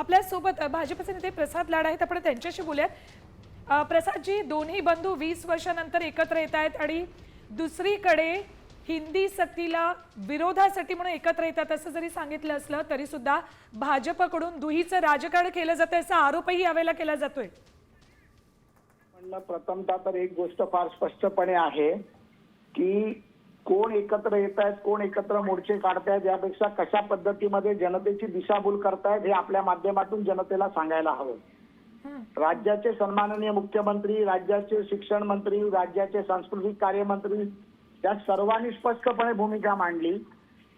आपल्यासोबत भाजपचे नेते प्रसाद लाड आहेत. आपण त्यांच्याशी बोलूयात. प्रसादजी दोन्ही बंधू वीस वर्षानंतर एकत्र येत आहेत आणि दुसरीकडे हिंदी सक्तीला विरोधासाठी म्हणून एकत्र येतात असं जरी सांगितलं असलं तरी सुद्धा भाजपकडून दुहीचं राजकारण केलं जातं असा आरोपही यावेळेला केला जातोय. म्हणलं प्रथमतः तर एक गोष्ट फार स्पष्टपणे आहे की कोण एकत्र येत आहेत कोण एकत्र मोर्चे काढतायत यापेक्षा कशा पद्धतीमध्ये जनतेची दिशाभूल करतायत हे आपल्या माध्यमातून जनतेला सांगायला हवं. राज्याचे सन्माननीय मुख्यमंत्री राज्याचे शिक्षण मंत्री राज्याचे सांस्कृतिक कार्यमंत्री या सर्वांनी स्पष्टपणे भूमिका मांडली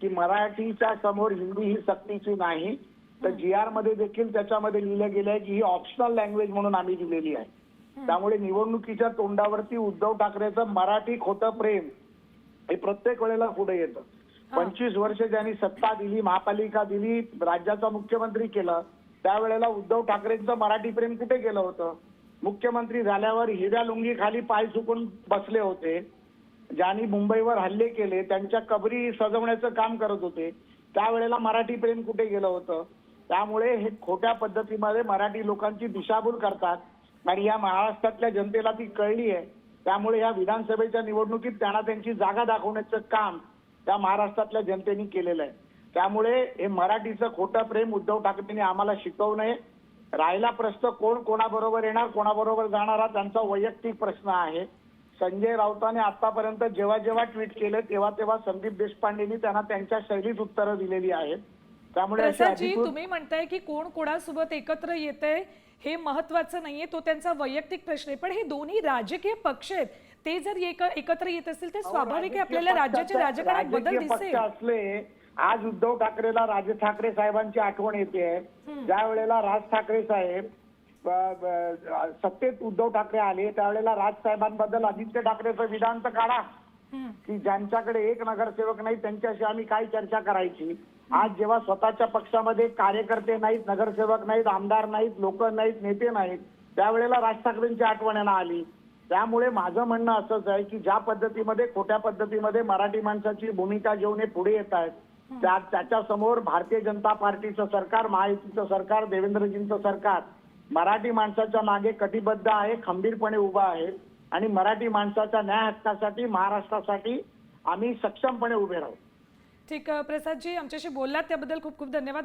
की मराठीच्या समोर हिंदी ही सक्तीची नाही तर जी आरमध्ये देखील त्याच्यामध्ये लिहिलं गेलं आहे की ही ऑप्शनल लँग्वेज म्हणून आम्ही दिलेली आहे. त्यामुळे निवडणुकीच्या तोंडावरती उद्धव ठाकरेचं मराठी खोटं प्रेम हे प्रत्येक वेळेला पुढे येतं. पंचवीस वर्ष ज्यांनी सत्ता दिली महापालिका दिली राज्याचा मुख्यमंत्री केलं त्यावेळेला उद्धव ठाकरेंचं मराठी प्रेम कुठे गेलं होतं? मुख्यमंत्री झाल्यावर हिऱ्या लुंगी खाली पाय चुकून बसले होते. ज्यांनी मुंबईवर हल्ले केले त्यांच्या कबरी सजवण्याचं काम करत होते. त्यावेळेला मराठी प्रेम कुठे गेलं होतं? त्यामुळे हे खोट्या पद्धतीमध्ये मराठी लोकांची दिशाभूल करतात. आणि या महाराष्ट्रातल्या जनतेला ती कळली आहे त्यामुळे या विधानसभेच्या निवडणुकीत त्यांना त्यांची जागा दाखवण्याचं काम त्या महाराष्ट्रातल्या जनतेने केलेलं आहे. त्यामुळे हे मराठीचं खोटं प्रेम उद्धव ठाकरेंनी आम्हाला शिकवू नये. राहिला प्रश्न कोण कोणाबरोबर येणार कोणाबरोबर जाणार हा त्यांचा वैयक्तिक प्रश्न आहे. संजय राऊतांनी आतापर्यंत जेव्हा जेव्हा ट्विट केलं तेव्हा तेव्हा संदीप देशपांडेंनी त्यांना त्यांच्या शैलीत उत्तरं दिलेली आहेत. त्यामुळे प्रसादजी तुम्ही म्हणताय की कोण कोणासोबत एकत्र येतंय हे महत्वाचं नाहीये तो त्यांचा वैयक्तिक प्रश्न आहे. पण हे दोन्ही राजकीय पक्ष आहेत. ते जर एक- एकत्र येत असतील तर स्वाभाविक आहे आपल्याला राज्याच्या राजकारणात बदल दिसेल. असले आज उद्धव ठाकरेला राज ठाकरे साहेबांची आठवण येते. ज्या वेळेला राज ठाकरे साहेब सत्तेत उद्धव ठाकरे आले त्यावेळेला राज साहेबांबद्दल आदित्य ठाकरेचं विधान तर काढा. हं. की ज्यांच्याकडे एक नगरसेवक नाही त्यांच्याशी आम्ही काय चर्चा करायची? आज जेव्हा स्वतःच्या पक्षामध्ये कार्यकर्ते नाहीत नगरसेवक नाहीत आमदार नाहीत लोक नाहीत नेते नाहीत त्यावेळेला राज ठाकरेंची आठवण यांना आली. त्यामुळे माझं म्हणणं असंच आहे की ज्या पद्धतीमध्ये खोट्या पद्धतीमध्ये मराठी माणसाची भूमिका घेऊन हे पुढे येत आहेत त्या त्याच्यासमोर भारतीय जनता पार्टीचं सरकार महायुतीचं सरकार देवेंद्रजींचं सरकार मराठी माणसाच्या मागे कटिबद्ध आहे खंबीरपणे उभा आहे. आणि मराठी माणसाच्या न्याय हक्कासाठी महाराष्ट्रासाठी आम्ही सक्षमपणे उभे राहू. ठीक आहे, प्रसादजी आमच्याशी बोललात त्याबद्दल खूप खूप धन्यवाद.